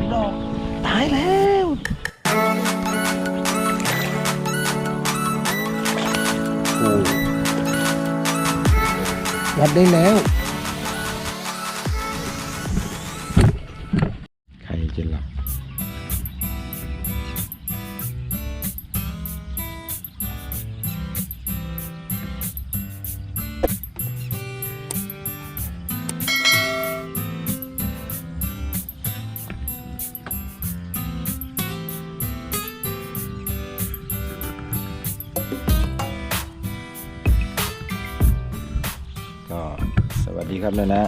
ามดอก ตายแล้ว วัดได้แล้ว ครับนะนะ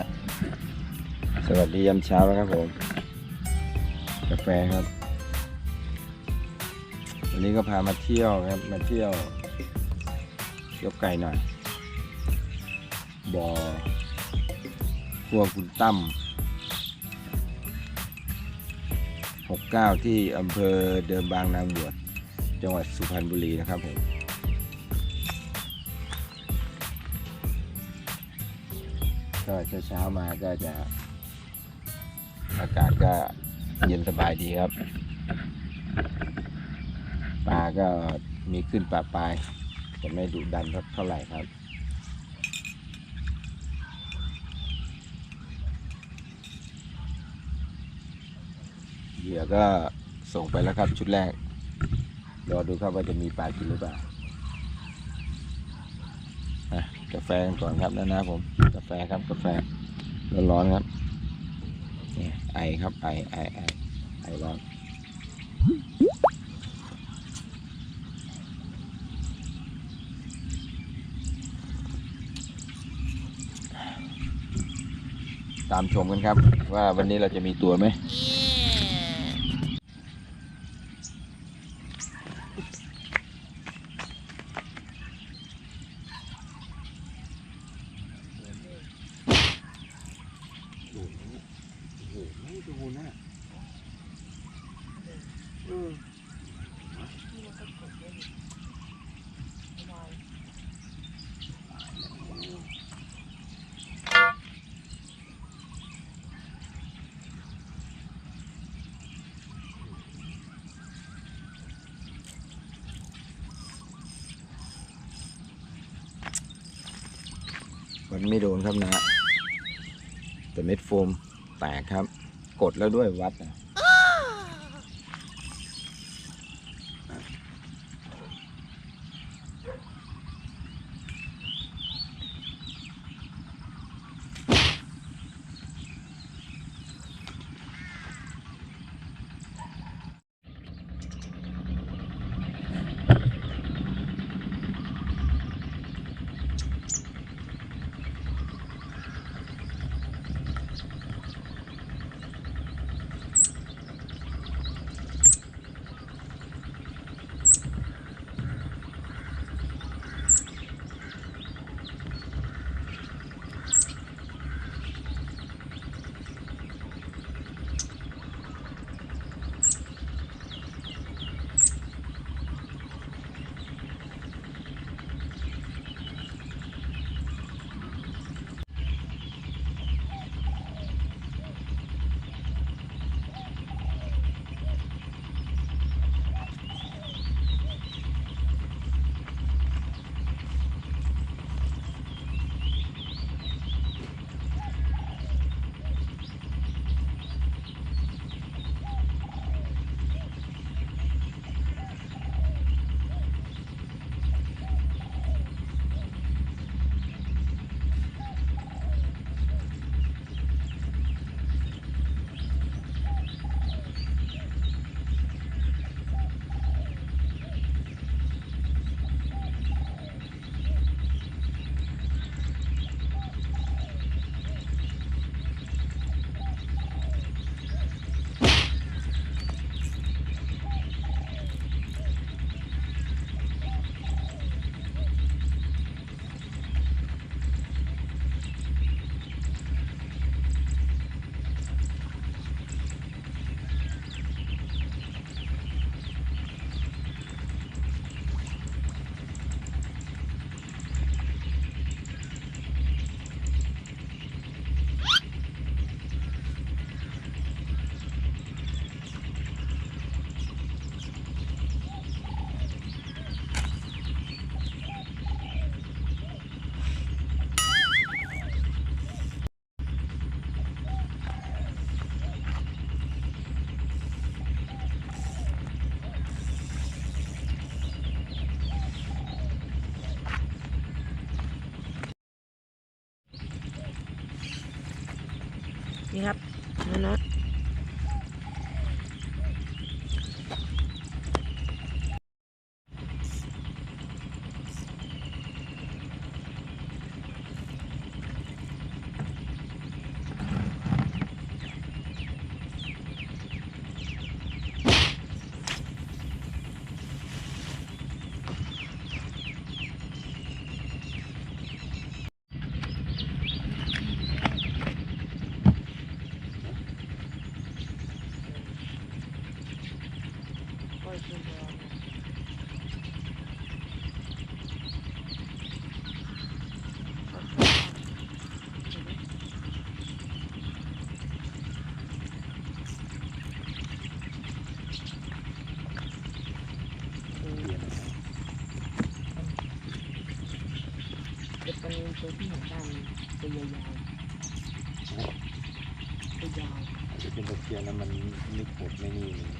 สวัสดียามเช้าแล้วครับผม กาแฟครับ วันนี้ก็พามาเที่ยวครับ มาเที่ยวเที่ยวไกลหน่อย บ่อครัวคุณตั้ม69 ที่อำเภอเดิมบางนางบวช จังหวัดสุพรรณบุรีนะครับผม ก็เช้าๆมาก็จะอากาศก็เย็นสบายดีครับ ปลาก็มีขึ้นปลาปลายแต่ไม่ดุดันเท่าไหร่ครับเหยื่อก็ส่งไปแล้วครับชุดแรกรอดูครับว่าจะมีปลากินหรือเปล่า กาแฟกันก่อนครับนะนะผมกาแฟครับกาแฟร้อนๆครับนี่ไอครับไอไอไอไอร้อนตามชมกันครับ ว่าวันนี้เราจะมีตัวไหมมัน ไม่โดนครับนะ แต่เม็ดโฟมแตกครับ กดแล้วด้วยวัดนะ เป็นตะเคียนแล้วมันไม่กดไม่นี่เลย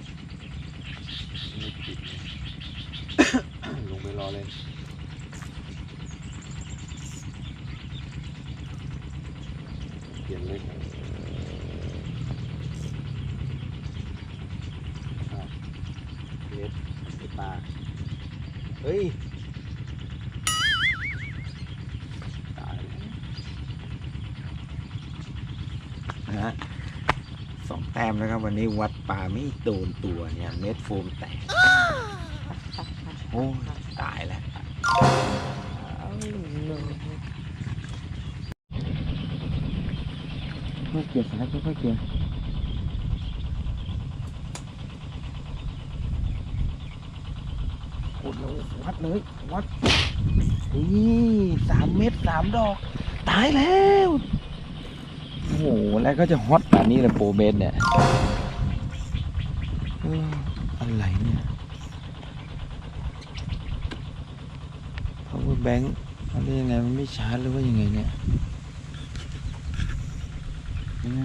ไม่ติดเลยลงไปรอเลยเขียนเลยอะเล็ดไอ้ปลาเฮ้ย ตายแล้ว นะฮะสองแต้ม นะครับ วันนี้วัดปลาไม่โดนตัวเนี่ยเม็ดโฟมแตกโอ้ตายแล้วเอาหนึ่งค่อยเกี่ยวสายค่อยเกี่ยวกดเลยวัดเลยวัดนี่สามเม็ดสามดอก ตายแล้ว แล้วก็จะฮอตแบบนี้เลยโปรเบสเนี่ยเอออะไรเนี่ย power bank อะไรยังไงมันไม่ชาร์จหรือว่ายังไงเนี่ยยังไง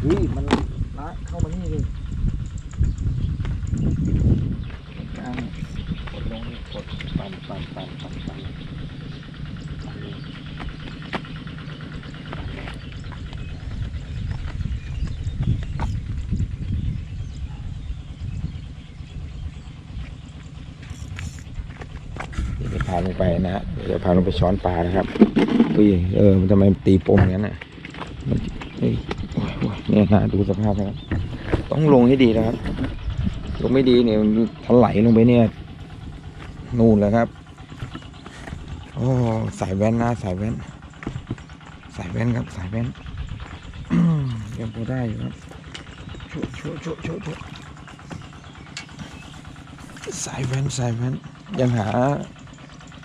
เฮ้ยมันละเข้ามานี่เลยกลางกดลงนี่กดปั่นปั่นปั่นปั่นปั่นปั่นเลยเดี๋ยวจะพาลงไปนะฮะเดี๋ยวพาลงไปช้อนปลานะครับอุ้ยเออมันทำไมตีปมอย่างนั้นน่ะเนี่ยนะดูสภาพนะครับต้องลงให้ดีนะครับ ลงไม่ดีเนี่ยถลายลงไปเนี่ย นู่นแหละครับโอ้สายแว่นนะสายแว่นสายแว่นครับสายแว่นยังพอได้อยู่ครับชุชุชุชุชุสายแว่นสายแว่นยังหา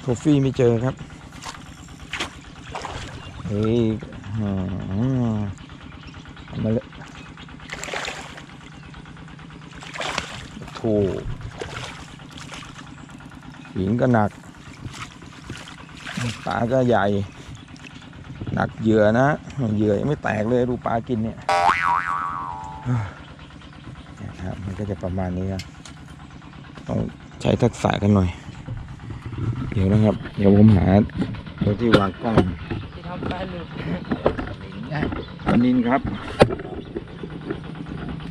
โทฟี่ไม่เจอครับเฮ้ยมาเลยถูกหิงก็หนักปลาก็ใหญ่ หนักเหยื่อนะเหยื่อยังไม่แตกเลยดูปลากินเนี่ยนี่ครับมันก็จะประมาณนี้ครับต้องใช้ทักษะกันหน่อย ดี๋ยวนะครับ เดี๋ยวผมหาตัวที่วางกล้องที่ทำปลาหลุดปลานินครับ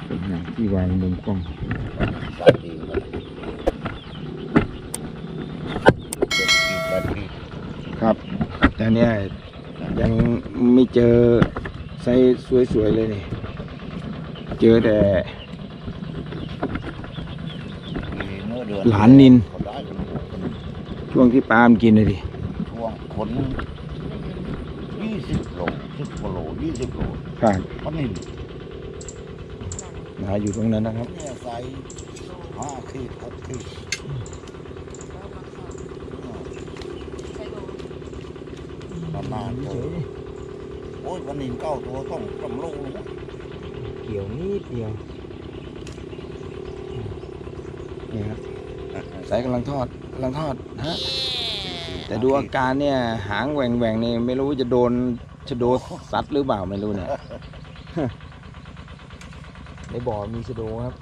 ผมหาที่วางมุมกล้องครับ แต่เนี่ยยังไม่เจอไซส์สวยๆเลยนี่ เจอแต่หลานนิน ช่วงที่ปลามนกินเลยดิช่วงขนยี่สิบโลสิบกว่าโลยี่สิบโลครับเพราะนี่นะอยู่ตรงนั้นนะครับ เนี่ยใส่ห้าขีดหกขีดประมาณตัวโอ้ยวันนี้เก้าตัวต้องจำโลนะเกี่ยวนิดเดียวนี่ครับสายกำลังทอด กำลังทอดฮะแต่ดูอาการเนี่ย หางแหว่งแหว่งๆนี่ไม่รู้จะโดนชะโดซัดหรือเปล่าไม่รู้เนี่ยในบ่อมีชะโดครับ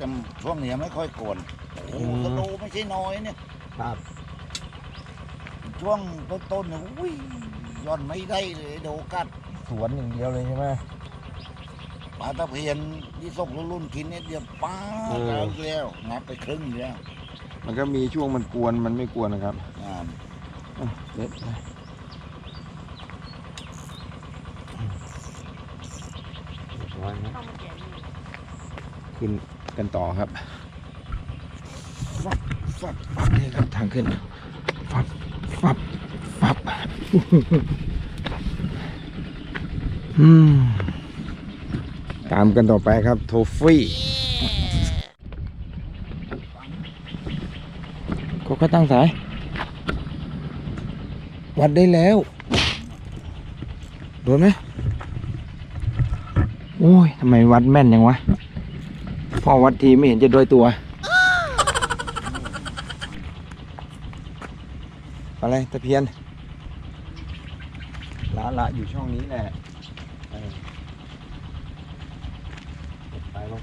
จำช่วงนี้ไม่ค่อยโกนโอ้โหอืมกระโลไม่ใช่น้อยเนี่ยครับ ช่วงต้นๆเนี่ยอุ้ยย่อนไม่ได้เลยโดกัดสวนอย่างเดียวเลยใช่ไหมปลาตะเพียนที่ส่งรุ่นๆกินเนี่ยเดียวป้าเออแล้วแล้วงับไปครึ่งแล้ว มันก็มีช่วงมันกวนมันไม่กวนนะครับอ่าอะเด็ดไปเรียบร้อยครับต้องมาแกะนี่ขึ้นกันต่อครับฟับฟับฟับนี่ครับทางขึ้นฟับฟับฟับอืมตามกันต่อไปครับ โทฟี่ ก็ก็ตั้งสาย วัดได้แล้ว โดนไหมโอ้ยทำไมวัดแม่นยังวะพ่อวัดทีไม่เห็นจะโดยตัว อะไรตะเพียนละละอยู่ช่องนี้แหละเออไปลง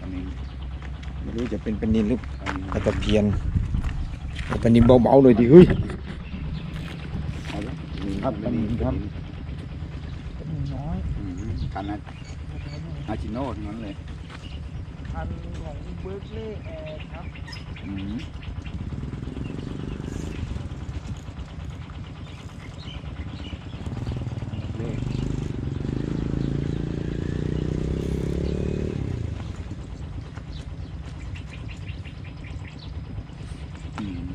อันนี้ ไม่รู้ จะเป็นปนินหรือปลาตะเพียนปลาปนินเบาๆหน่อยดิเฮ้ยครับอันนี้ครับน้อยกันนะอาชิโน่ทั้งนั้นเลยพันของเบิร์กเล่แอร์ครับ อืมเลขอืม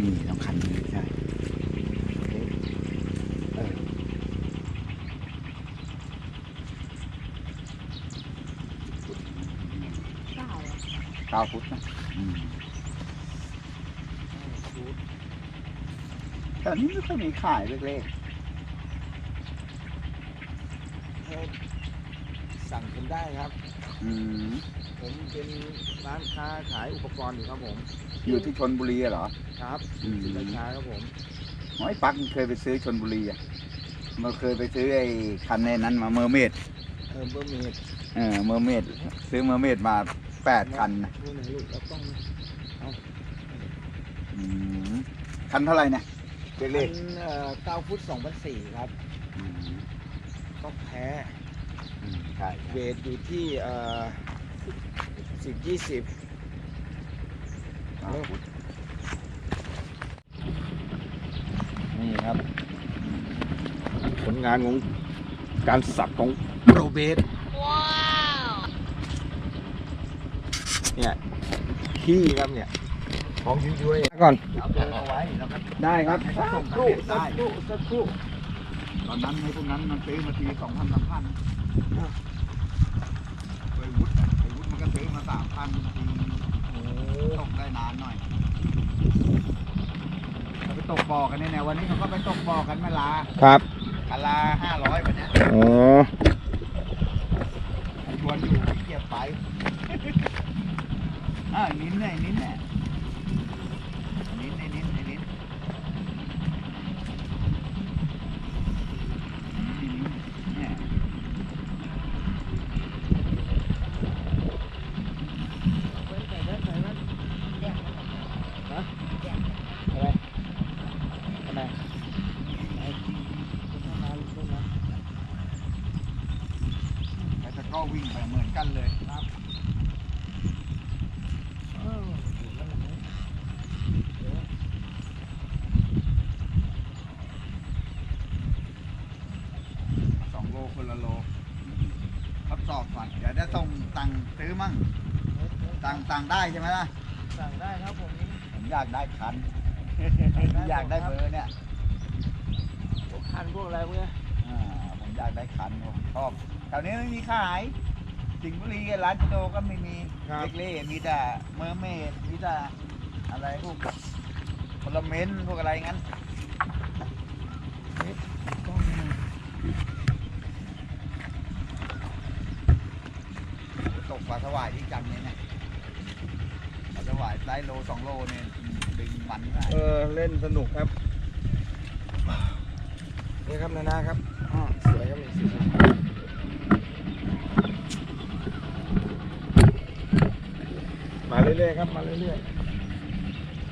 นี่สำคัญเลยใช่เออ เก้าอะ เก้าฟุตนะอืมแต่นี้ไม่ค่อยมีขายเล็กสั่งกันได้ครับๆอืมผมเป็นร้านค้าขายอุปกรณ์อยู่ครับผม อยู่ที่ชนบุรีอะเหรอ ครับอืมศิลชาครับผมน้อยปักมันเคยไปซื้อชนบุรีอะมันเคยไปซื้อไอ้คันในนั้นมาเมอร์เมดเออเบอร์เมดเออเมอร์เมดซื้อเมอร์เมดมา แปดคันนะดูหน่อยลูกแล้วต้องอืมคันเท่าไหร่เนี่ยเป็เล็กนเอ่อ9ฟุต2,004ครับๆอืมต้องแพ้ อืมใช่เวทอยู่ที่เอ่อสิบยี่สิบเก้าฟุตนี่ครับ ผลงานของการสับของโรเบส เนี่ยขี้ครับเนี่ยของยุ้ยๆก่อนเอาเบอร์เอาไว้แล้วก็ได้ครับให้เขาส่งครู่ได้สักครู่สักครู่ตอนนั้นในพวกนั้นมันซื้อมาทีสองพันสามพันไปวุฒิไปวุฒิมันก็ซื้อมาสามพันทีโอ้ตกได้นานหน่อยเราไปตกบ่อกันเนี่ยนะวันนี้เขาก็ไปตกบ่อกันเวลาครับกะลาห้าร้อยวันเนี้ยอ๋อชวนอยู่ขี้เกียจไป อ่านิ้นเนี่ยนิ้นเนี่ยนิ้นไอ้นิ้นไอ้นิ้นนิ้นเนี่ย เว้นใส่แว่นใส่แว่นแดงฮะแดง อะไรทำไม ไอ้คนทำงานคนนะ แล้วจะก็วิ่งไปเหมือนกันเลยครับ เออถูกแล้วนะ สองโลคนละโลทดสอบก่อนเดี๋ยวได้ส่งตังค์ซื้อมั่ง ตังค์ตังค์ได้ใช่ไหมล่ะ สั่งได้ครับผม ผมอยากได้คัน อยากได้เบอร์เนี่ยพวกคันพวกอะไรพวกเนี้ยอ่าผมอยากได้คันผมชอบแถวนี้ไม่มีขาย สิงห์บุรีร้านจิโดก็ไม่มีเล็กๆมีแต่เมอร์เมดมีแต่อะไรพวกพลเมนต์พวกอะไรงั้น ตกปลาสวายที่จันทร์เนี่ยนะ ปลาสวายไซส์โลสองโลเนี่ยดึงมันได้เออเล่นสนุกครับนี่ครับนานาครับอ้อสวยครับนี่สวยมาเรื่อยๆครับมาเรื่อย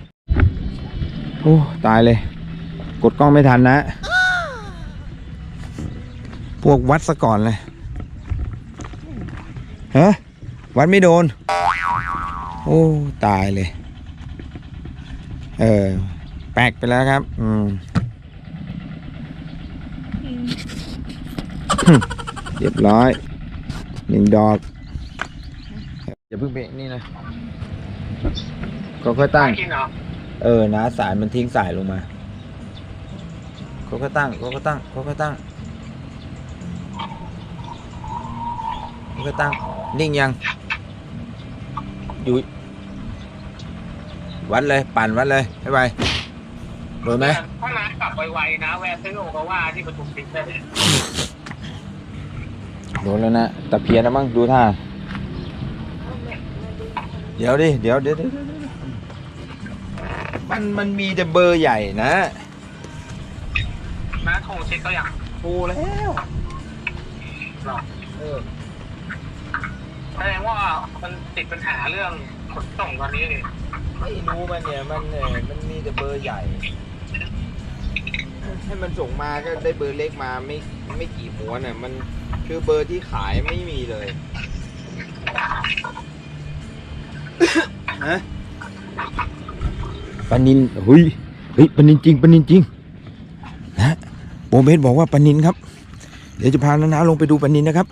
ๆโอ้ตายเลย กดกล้องไม่ทันนะ พวกวัดซะก่อนเลยฮะวัดไม่โดน โอ้ ตายเลย เออ แปลกไปแล้วครับ อืม เรียบร้อยหนึ่งดอกอย่าเพิ่งไปนี่นะก็ค่อยตั้ง เออนะสายมันทิ้งสายลงมาก็ค่อยตั้งก็ค่อยตั้งก็ค่อยตั้งก็ค่อยตั้ง นิ่งยัง อยู่ วัดเลย ปั่นวัดเลยให้ไปโดนไหมถ้าร้านกลับไวๆนะแวะซื้อโอคาว่าที่ปทุมติดได้เลยโดนแล้วนะตะเพียนนะมั้งดูท่าเดี๋ยวดิเดี๋ยวเดี๋ยวเดี๋ยวเดี๋ยวเดี๋ยวมันมันมีแต่เบอร์ใหญ่นะนะโทรเช็คก็อย่างโทรแล้วหรอเออแสดงว่ามันติดปัญหาเรื่องขนส่งตอนนี้นี่ ไม่รู้มันเนี่ยมันเนี่ยมันมีแต่เบอร์ใหญ่ ให้มันส่งมาก็ได้เบอร์เล็กมาไม่ไม่กี่ม้วนอะมันคือเบอร์ที่ขายไม่มีเลยฮะปานินเฮ้ยเฮ้ยปานินจริงปานินจริงนะโบเบสบอกว่าปานินครับ เดี๋ยวจะพานานาลงไปดูปานินนะครับ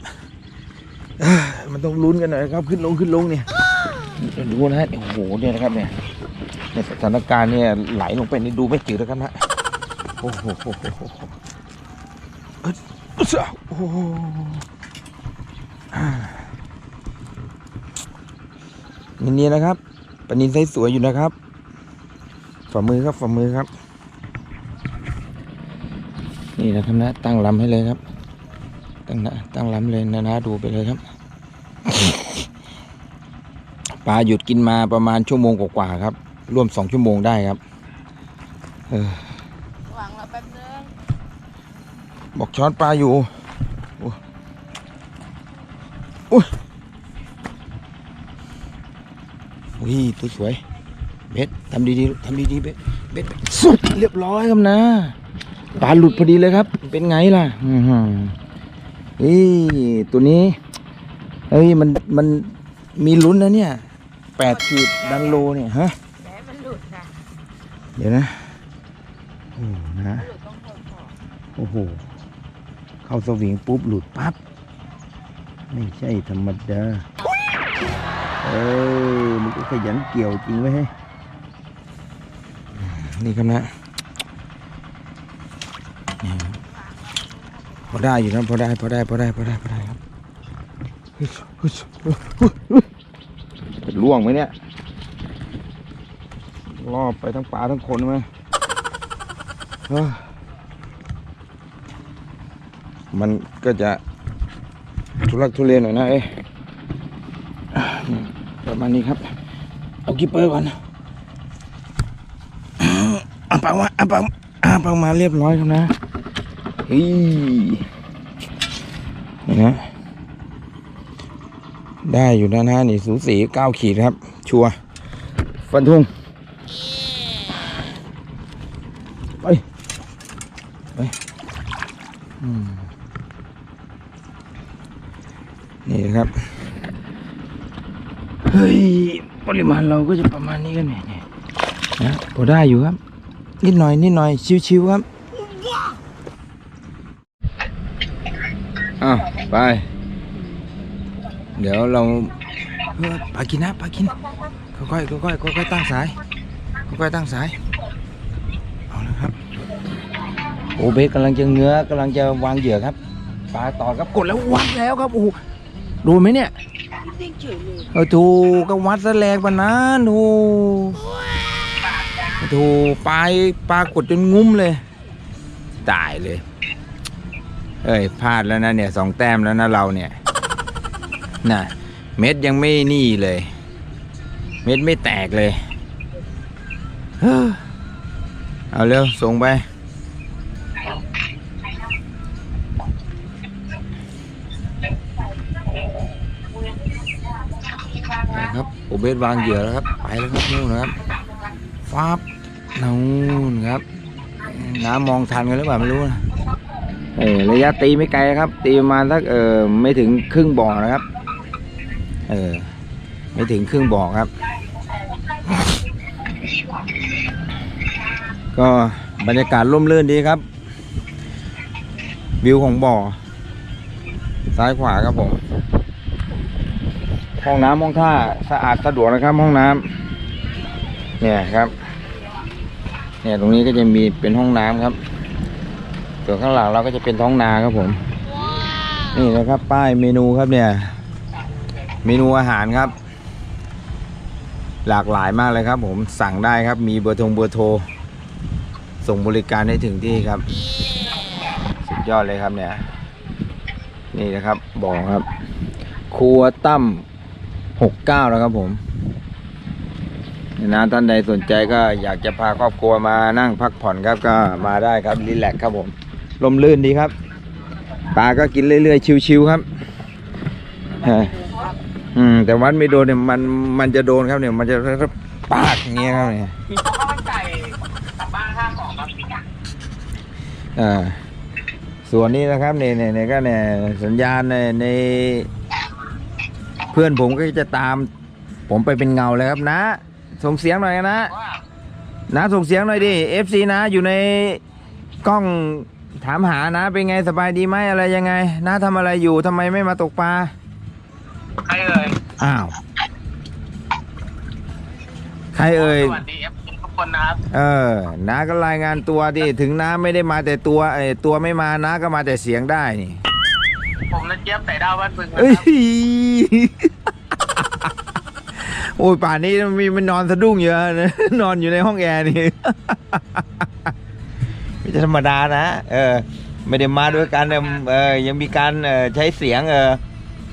เอ้อมันต้องลุ้นกันหน่อยครับ ขึ้นลงขึ้นลงเนี่ยเดูนะฮะโอ้โหเนี่ยนะครับเนี่ยในสถานการณ์เนี่ยไหลลงไปนี่ดูไม่จืดแล้วครับนะโอ้โหโอ้โหโอ้โหเอ้ยอุ๊ยจ้ะโอ้โหอ่นี่ๆนะครับปนินไซส์สวยอยู่นะครับฝ่ามือครับฝ่ามือครับ นี่นะครับนะตั้งลำให้เลยครับ ตั้งนะตั้งลำเลยนะนะดูไปเลยครับ ปลาหยุดกินมาประมาณชั่วโมงกว่าๆครับ ร่วมสองชั่วโมงได้ครับเออหวังเราแป๊บนึงบอกช้อนปลาอยู่โอ้โอ้ยอุ้ยตัวสวย เบ็ดทำดีๆทำดีๆเบ็ดเบ็ดสุดเรียบร้อยครับนะปลาหลุดพอดีเลยครับ เป็นไงล่ะอือหือเฮ้ยตัวนี้เฮ้ยมันมันมีลุ้นนะเนี่ย แปดขีดดันโลเนี่ยฮะแหมมันหลุดค่ะเดี๋ยวนะโอ้นะหลุดต้องเพิ่มของโอ้โหเข้าสวิงปุ๊บหลุดปั๊บไม่ใช่ธรรมดาเอ้ยมันก็ขยันเกี่ยวจริงไว้ยเฮ้ยนี่ครับนะนี่พอได้อยู่นะพอได้พอได้พอได้พอได้พอได้ครับเฮ้ยเฮ้ยเฮ้ยเฮ้ยเฮ้ยจะ ล่วงไหมเนี่ยรอบไปทั้งปลาทั้งคนไหมมันก็จะทุลักทุเลหน่อยนะเอ้ประมาณนี้ครับ เอากิปเปอร์ก่อนเอาปังมาเอาปังเอาปังมาเรียบร้อยครับนะฮีนี่นะ ได้อยู่นะนะนี่สูสีเก้าขีดครับ ชัวร์ฟันทุ่งไปไปนี่นะครับ เฮ้ย ปริมาณเราก็จะประมาณนี้กันเนี่ยเนี่ยนะพอได้อยู่ครับ นิดหน่อยนิดหน่อยชิวๆครับ อ้าว ไป เดี๋ยวเราปากินนะปากินค่อยๆค่อยๆค่อยๆตั้งสายค่อยๆตั้งสายเอาละครับโอเบสกำลังจะเงื้อกำลังจะวางเหยื่อครับปลาต่อครับกดแล้ววัดแล้วครับโอ้โหดนไหมเนี่ยเออถูกก็วัดซะแรงปานนั้นโอ้ถูกปลายปลากดจนงุ้มเลยตายเลย เอ้ยพลาดแล้วนะเนี่ยสองแต้มแล้วนะเราเนี่ย นะเม็ดยังไม่นี่เลย เม็ดไม่แตกเลยเอเอาเร็ว ส่งไป นะครับโอเบสวางเหยื่อแล้วครับ ไปแล้วครับนู่นนะครับฟ้าบนู่นครับ น้ำมองทันกันหรือเปล่าไม่รู้นะเออระยะตีไม่ไกลครับ ตีประมาณสักเออไม่ถึงครึ่งบ่อนะครับ เออ ไม่ถึงครึ่งบ่อครับ ก็บรรยากาศร่มรื่นดีครับ วิวของบ่อ ซ้ายขวาครับผม ห้องน้ำห้องท่าสะอาดสะดวกนะครับ ห้องน้ำเนี่ยครับ เนี่ยตรงนี้ก็จะมีเป็นห้องน้ำครับส่วนข้างหลังเราก็จะเป็นท้องนาครับผม นี่นะครับ ป้ายเมนูครับเนี่ย เมนูอาหารครับ หลากหลายมากเลยครับ ผมสั่งได้ครับ มีเบอร์โทรเบอร์โทร ส่งบริการได้ถึงที่ครับ สุดยอดเลยครับเนี่ย นี่นะครับบอกครับ ครัวตั้มหกเก้าแล้วครับผมนะท่านใดสนใจก็อยากจะพาครอบครัวมานั่งพักผ่อนครับก็มาได้ครับรีแลกครับผมลมลื่นดีครับปลาก็กินเรื่อยๆ ชิวๆครับ อออืมแต่วัดไม่โดนเนี่ยมันมันจะโดนครับเนี่ย มันจะปากอย่างเงี้ยครับเนี่ยเพราะว่ามันไก่กลับบ้านห้าของครับอ่าส่วนนี้นะครับเนี่ยเนี่ยเนี่ยก็เนี่ยสัญญาณในใน เพื่อนผมก็จะตาม ผมไปเป็นเงาเลยครับนะ ส่งเสียงหน่อยนะว่านะส่งเสียงหน่อยดิ FC นะอยู่ในกล้องถามหานะ เป็นไงสบายดีไหมอะไรยังไงนะทำอะไรอยู่ทำไมไม่มาตกปลาใครเอ่ย อ้าว ใครเอ่ย สวัสดีเอฟทุกคนนะครับ เออน้าก็รายงานตัวดิถึงน้าไม่ได้มาแต่ตัวไอ้ตัวไม่มาน้าก็มาแต่เสียงได้นี่ผมนะเจี๊ยบใส่ดาวบ้านบึงนะเอ้ยครับโอ้ยป่านนี้มีมันนอนสะดุ้งเยอะนะนอนอยู่ในห้องแอร์นี่ ไม่ใช่ธรรมดานะเออ ไม่ได้มาด้วยกันเออเออยังมีการเออใช้เสียงเออ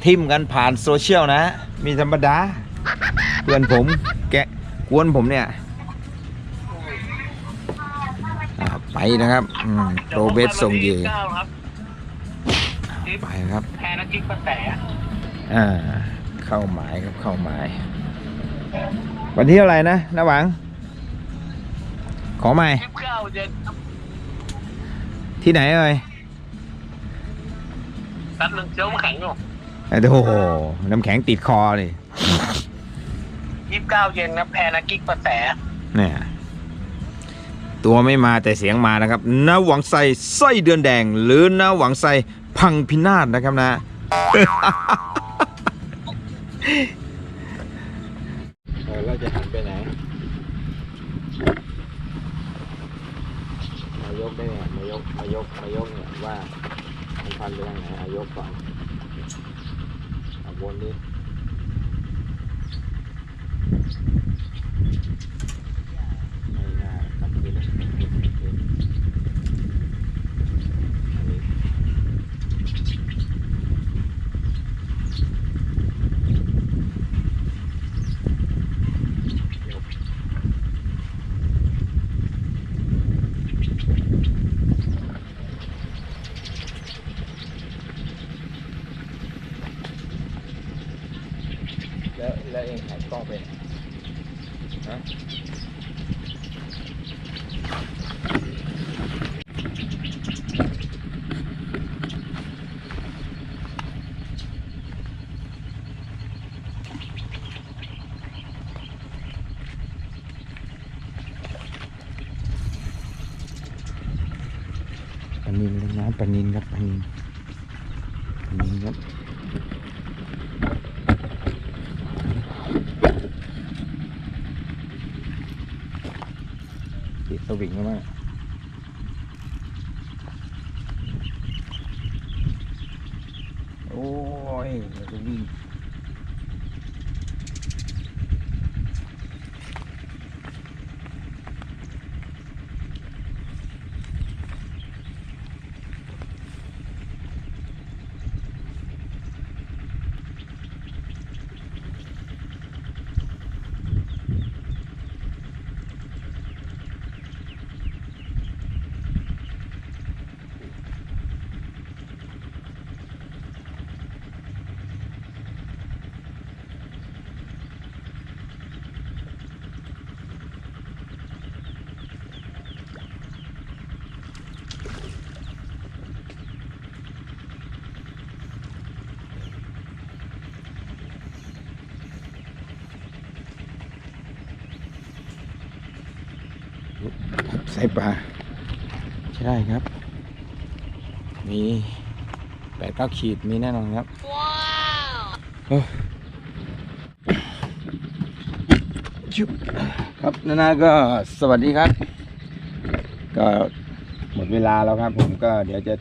ทิมกันผ่านโซเชียลนะ มีธรรมดาเพื่อนผมแกะกวนผมเนี่ยอ่าไปนะครับอืมโรเบสส่งเยเก้าครับไปครับแพนักกิ๊กกระแสอ่าเข้าหมายครับเข้าหมาย วันที่เท่าไหร่นะน้าหวัง ขอใหม่ยี่สิบเก้าเย็นครับที่ไหนเอ่ยตัดหนึ่งเชียวน้ำแข็งอยู่ โอ้โห น้ำแข็งติดคอเลยยี่สิบเก้าเย็นครับแพรนักกิ๊กกระแสเนี่ยตัวไม่มาแต่เสียงมานะครับน้าหวังไส้ไส้เดือนแดง หรือน้าหวังไส้พังพินาศนะครับนะเออเราจะหันไปไหนมายกได้เนี่ยมายกมายกมายกเนี่ยว่ามันพันไปทางไหนอายกก่อน เอาวนดิไม่น่ากลับคืนนะอันนี้ยก แล้วแล้วเองถ่ายกล้องเป็นฮะปลานินเล่นน้ำ ปลานินครับปลานินปลานินครับติดสวิงแล้วมั้ง ส่ปลาใช่ได้ครับ มีแปดเก้าขีดมีแน่นอนครับ ว้าวชุบครับนานาก็สวัสดีครับ ก็หมดเวลาแล้วครับ ผมก็เดี๋ยวจะ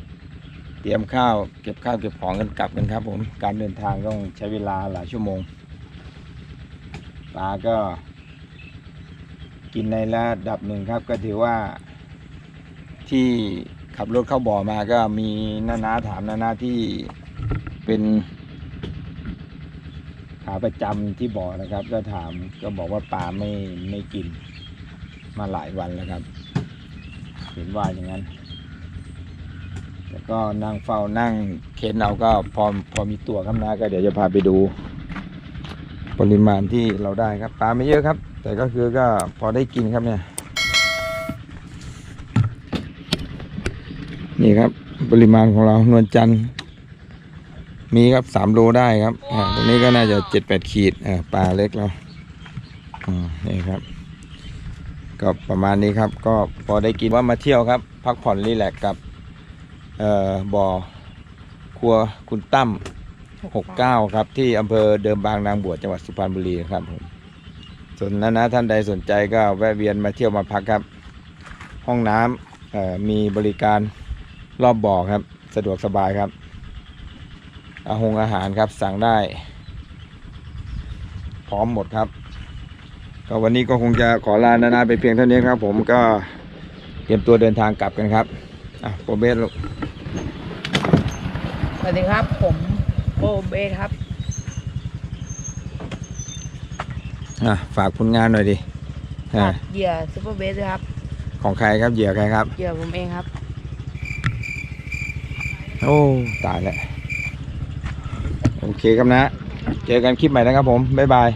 เตรียมข้าวเก็บข้าวเก็บของกันกลับกันครับ ผมการเดินทางต้องใช้เวลาหลายชั่วโมงปลาก็ กินในระดับหนึ่งครับก็ถือว่า ที่ขับรถเข้าบ่อมาก็มีนานาถามนานาที่เป็นขาประจำที่บ่อนะครับ ก็ถามก็บอกว่าปลาไม่ไม่กินมาหลายวันแล้วครับ เห็นว่าอย่างนั้นแล้วก็นั่งเฝ้านั่งเค้นเอาก็พอพอมีตัวครับนะก็เดี๋ยวจะพาไปดู ปริมาณที่เราได้ครับปลาไม่เยอะครับ แต่ก็คือก็พอได้กินครับเนี่ย นี่ครับปริมาณของเรานวลจันทร์มีครับสามโลได้ครับอ่าตรงนี้ก็น่าจะเจ็ดแปดขีดอ่าปลาเล็กเราอ่านี่ครับ ก็ประมาณนี้ครับ ก็พอได้กินว่ามาเที่ยวครับ พักผ่อนรีแลกซ์กับเอ่อบ่อครัวคุณตั้ม 69 ครับ ที่อำเภอเดิมบางนางบวชจังหวัดสุพรรณบุรีครับผมส่วนนั้นนะท่านใดสนใจก็แวะเวียนมาเที่ยวมาพักครับ ห้องน้ำมีบริการรอบบ่อครับ สะดวกสบายครับ อาหงอาหารครับสั่งได้ พร้อมหมดครับ ก็วันนี้ก็คงจะขอลานานาไปเพียงเท่านี้ครับ ผมก็เตรียมตัวเดินทางกลับกันครับอะโปรเบสลูกสวัสดีครับผม โบเบสครับอะฝากผลงานหน่อยดิอะตัดเหยื่อซูเปอร์เบสด้วยครับ ของใครครับเหยื่อใครครับ เหยื่อผมเองครับ โอ้ตายแล้วโอเคครับนะ เจอกันคลิปใหม่นะครับผม บ๊ายบาย